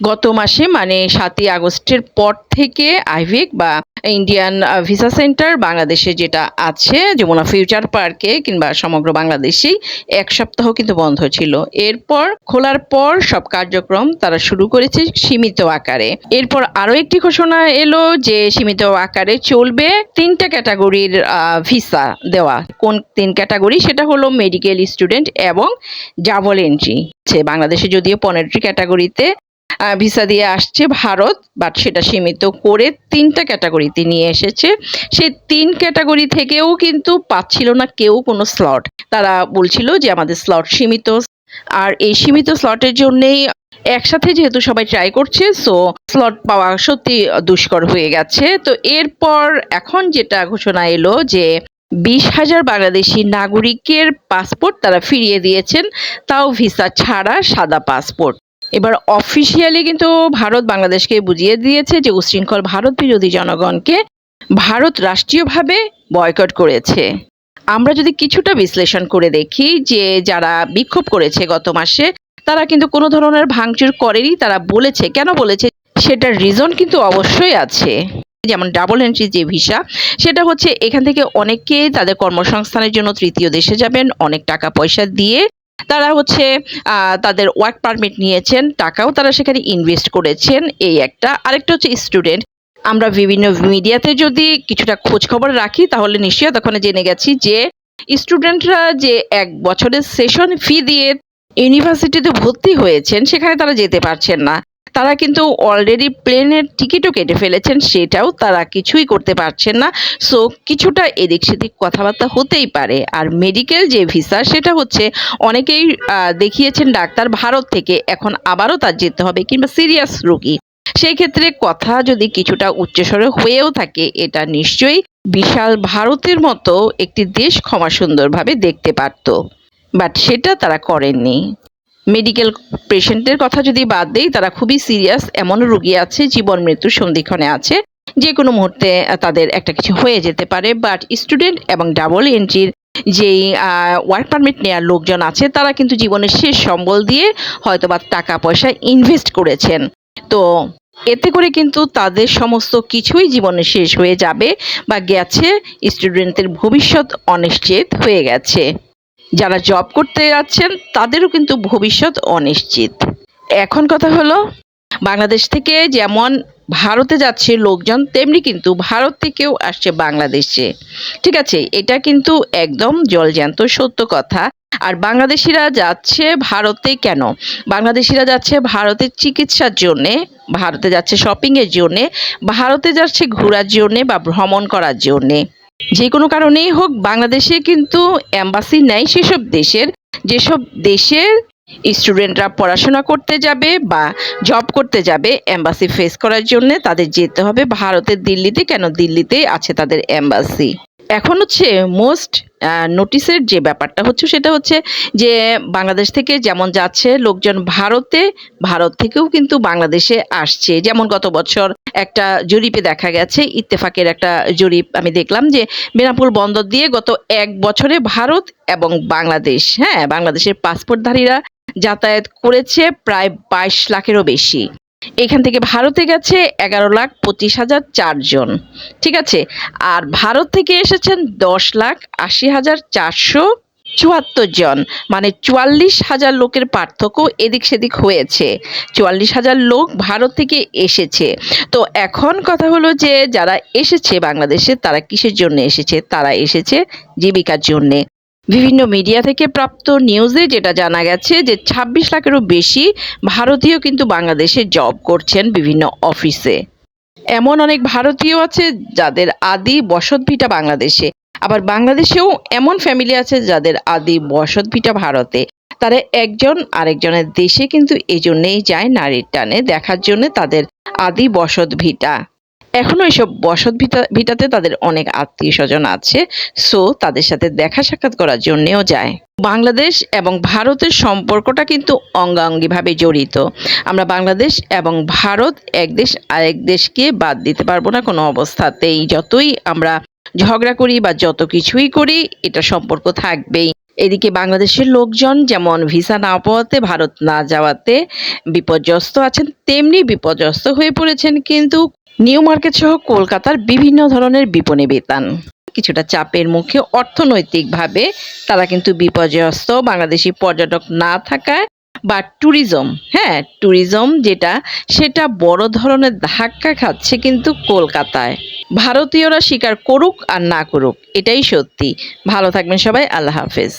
গত মাসে মানে সাতই আগস্টের পর থেকে আইভিক বা ইন্ডিয়ান ভিসা সেন্টার বাংলাদেশে যেটা আছে, যমুনা ফিউচার পার্কে কিংবা সমগ্র বাংলাদেশেই এক সপ্তাহ কিন্তু বন্ধ ছিল। এরপর খোলার পর সব কার্যক্রম তারা শুরু করেছে সীমিত আকারে। এরপর আরও একটি ঘোষণা এলো যে সীমিত আকারে চলবে তিনটা ক্যাটাগরির ভিসা দেওয়া। কোন তিন ক্যাটাগরি? সেটা হলো মেডিকেল স্টুডেন্ট এবং ডাবল এন্ট্রি। বাংলাদেশে যদিও পনেরোটি ক্যাটাগরিতে ভিসা দিয়ে আসছে ভারত বাট সেটা সীমিত করে তিনটা ক্যাটাগরিতে নিয়ে এসেছে। সেই তিন ক্যাটাগরি থেকেও কিন্তু পাচ্ছিল না কেউ কোনো স্লট তারা বলছিল যে আমাদের স্লট সীমিত। আর এই সীমিত স্লটের জন্যেই একসাথে যেহেতু সবাই ট্রাই করছে সো স্লট পাওয়া সত্যি দুষ্কর হয়ে গেছে। তো এরপর এখন যেটা ঘোষণা এলো যে বিশ হাজার বাংলাদেশি নাগরিকের পাসপোর্ট তারা ফিরিয়ে দিয়েছেন, তাও ভিসা ছাড়া সাদা পাসপোর্ট এবার অফিসিয়ালি কিন্তু ভারত বাংলাদেশকে বুঝিয়ে দিয়েছে যে উশৃঙ্খল ভারত বিরোধী জনগণকে ভারত রাষ্ট্রীয়ভাবে বয়কট করেছে। আমরা যদি কিছুটা বিশ্লেষণ করে দেখি যে যারা বিক্ষোভ করেছে গত মাসে, তারা কিন্তু কোনো ধরনের ভাঙচুর করেনি, তারা বলেছে, কেন বলেছে? সেটার রিজন কিন্তু অবশ্যই আছে। যেমন ডাবল এন্ট্রি যে ভিসা সেটা হচ্ছে এখান থেকে অনেকে তাদের কর্মসংস্থানের জন্য তৃতীয় দেশে যাবেন, অনেক টাকা পয়সা দিয়ে তারা হচ্ছে তাদের ওয়ার্ক পারমিট নিয়েছেন, টাকাও তারা সেখানে ইনভেস্ট করেছেন, এই একটা। আরেকটা হচ্ছে স্টুডেন্ট আমরা বিভিন্ন মিডিয়াতে যদি কিছুটা খোঁজ খবর রাখি, তাহলে নিশ্চয়ই তখন জেনে গেছি যে স্টুডেন্টরা যে এক বছরের সেশন ফি দিয়ে ইউনিভার্সিটিতে ভর্তি হয়েছেন, সেখানে তারা যেতে পারছেন না। তারা কিন্তু অলরেডি প্লেনের টিকিটও কেটে ফেলেছেন, সেটাও তারা কিছুই করতে পারছেন না। সো কিছুটা এদিক সেদিক কথাবার্তা হতেই পারে। আর মেডিকেল যে ভিসা সেটা হচ্ছে অনেকেই দেখিয়েছেন ডাক্তার ভারত থেকে, এখন আবারও তার যেতে হবে কিংবা সিরিয়াস রোগী। সেই ক্ষেত্রে কথা যদি কিছুটা উচ্চস্বরে হয়েও থাকে, এটা নিশ্চয়ই বিশাল ভারতের মতো একটি দেশ ক্ষমা সুন্দরভাবে দেখতে পারত। বাট সেটা তারা করেননি। মেডিকেল পেশেন্টের কথা যদি বাদ দেই, তারা খুবই সিরিয়াস এমন রোগী আছে, জীবন মৃত্যুর সন্ধিক্ষণে আছে। যে কোনো মুহূর্তে তাদের একটা কিছু হয়ে যেতে পারে। বাট স্টুডেন্ট এবং ডাবল এন্ট্রির যেই ওয়ার্ক পারমিট নেওয়ার লোকজন আছে, তারা কিন্তু জীবনের শেষ সম্বল দিয়ে হয়তোবা টাকা পয়সা ইনভেস্ট করেছেন। তো এতে করে কিন্তু তাদের সমস্ত কিছুই জীবনে শেষ হয়ে যাবে বা গেছে। স্টুডেন্টদের ভবিষ্যৎ অনিশ্চিত হয়ে গেছে। যারা জব করতে যাচ্ছেন, তাদেরও কিন্তু ভবিষ্যৎ অনিশ্চিত। এখন কথা হলো, বাংলাদেশ থেকে যেমন ভারতে যাচ্ছে লোকজন, তেমনি কিন্তু ভারত থেকেও আসছে বাংলাদেশে। ঠিক আছে, এটা কিন্তু একদম জলজ্যান্ত সত্য কথা। আর বাংলাদেশিরা যাচ্ছে ভারতে কেন? বাংলাদেশিরা যাচ্ছে ভারতের চিকিৎসার জন্যে, ভারতে যাচ্ছে শপিংয়ের জন্যে, ভারতে যাচ্ছে ঘোরার জন্যে বা ভ্রমণ করার জন্যে। যে কোনো কারণেই হোক, বাংলাদেশে কিন্তু অ্যাম্বাসি নেই সেসব দেশের, যেসব দেশের স্টুডেন্টরা পড়াশোনা করতে যাবে বা জব করতে যাবে অ্যাম্বাসি ফেস করার জন্য তাদের যেতে হবে। ভারতের দিল্লিতে কেন দিল্লিতেই আছে তাদের অ্যাম্বাসি এখন হচ্ছে মোস্ট নোটিসের যে ব্যাপারটা হচ্ছে সেটা হচ্ছে যে বাংলাদেশ থেকে যেমন যাচ্ছে লোকজন ভারতে, ভারত থেকেও কিন্তু বাংলাদেশে আসছে। যেমন গত বছর একটা জরিপে দেখা গেছে, ইত্তেফাকের একটা জরিপ আমি দেখলাম যে বেনাপুর বন্দর দিয়ে গত এক বছরে ভারত এবং বাংলাদেশ হ্যাঁ বাংলাদেশের পাসপোর্টধারীরা যাতায়াত করেছে প্রায় বাইশ লাখেরও বেশি। এখান থেকে ভারতে গেছে এগারো লাখ পঁচিশ হাজার চারজন। ঠিক আছে? আর ভারত থেকে এসেছেন দশ লাখ আশি হাজার চারশো চুয়াত্তর জন। মানে চুয়াল্লিশ হাজার লোকের পার্থক্য এদিক সেদিক হয়েছে। চুয়াল্লিশ হাজার লোক ভারত থেকে এসেছে। তো এখন কথা হলো যে, যারা এসেছে বাংলাদেশে, তারা কিসের জন্য এসেছে? তারা এসেছে জীবিকার জন্যে। বিভিন্ন মিডিয়া থেকে প্রাপ্ত নিউজে যেটা জানা গেছে যে ছাব্বিশ লাখেরও বেশি ভারতীয় কিন্তু বাংলাদেশে জব করছেন বিভিন্ন অফিসে এমন অনেক ভারতীয় আছে যাদের আদি বসতভিটা বাংলাদেশে। আবার বাংলাদেশেও এমন ফ্যামিলি আছে যাদের আদি বসতভিটা ভারতে। তারা একজন আরেকজনের দেশে কিন্তু এই জন্যেই যায় নারীর টানে দেখার জন্য তাদের আদি বসত ভিটা এখনও এসব বসত ভিটা ভিটাতে তাদের অনেক আত্মীয় স্বজন আছে, সো তাদের সাথে দেখা সাক্ষাৎ করার জন্যেও যায়। বাংলাদেশ এবং ভারতের সম্পর্কটা কিন্তু অঙ্গাঙ্গিভাবে জড়িত। আমরা বাংলাদেশ এবং ভারত এক দেশ আরেক দেশকে বাদ দিতে পারব না কোনো অবস্থাতেই। যতই আমরা ঝগড়া করি বা যত কিছুই করি, এটা সম্পর্ক থাকবেই। এদিকে বাংলাদেশের লোকজন যেমন ভিসা না পাওয়াতে, ভারত না যাওয়াতে বিপর্যস্ত আছেন, তেমনি বিপর্যস্ত হয়ে পড়েছেন কিন্তু নিউ মার্কেট সহ কলকাতার বিভিন্ন ধরনের বিপণী বিতান। কিছুটা চাপের মুখে অর্থনৈতিকভাবে তারা কিন্তু বিপর্যস্ত। বাংলাদেশি পর্যটক না থাকায় বা ট্যুরিজম হ্যাঁ ট্যুরিজম যেটা, সেটা বড় ধরনের ধাক্কা খাচ্ছে কিন্তু কলকাতায়। ভারতীয়রা স্বীকার করুক আর না করুক, এটাই সত্যি। ভালো থাকবেন সবাই, আল্লাহ হাফেজ।